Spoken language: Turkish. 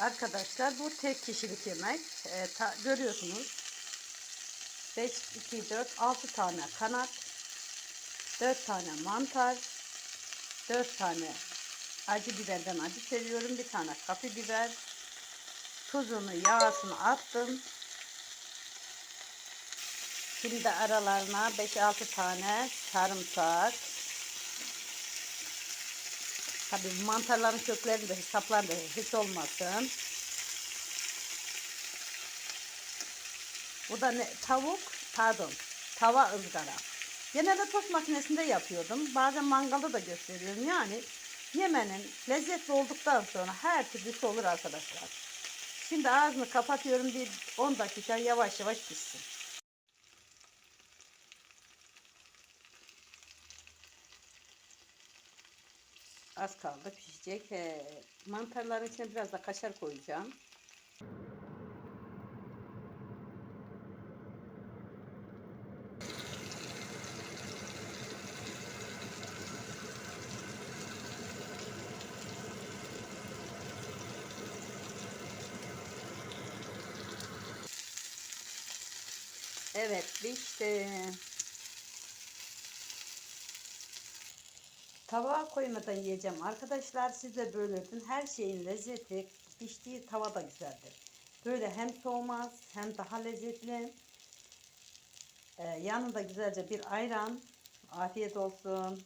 Arkadaşlar bu tek kişilik yemek. Ee, ta- görüyorsunuz. 5, 2, 4, 6 tane kanat. 4 tane mantar. 4 tane acı biberden acı seviyorum. Bir tane kapı biber. Tuzunu, yağsını attım. Şimdi aralarına 5-6 tane sarımsak. Tabii mantarların köklerinde saplarında hiç olmasın. Bu da ne? Tavuk, pardon, tava ızgara. Genelde tost makinesinde yapıyordum. Bazen mangalda da gösteriyorum. Yani yemenin lezzetli olduktan sonra her türlüsü olur arkadaşlar. Şimdi ağzını kapatıyorum bir 10 dakika yavaş yavaş pişsin. Az kaldı pişecek. Ee, mantarların içine biraz da kaşar koyacağım. Evet pişti. Tava koymadan yiyeceğim arkadaşlar. Siz de böyle. Her şeyin lezzeti piştiği tavada güzeldir. Böyle hem soğumaz hem daha lezzetli. Ee, yanında güzelce bir ayran. Afiyet olsun.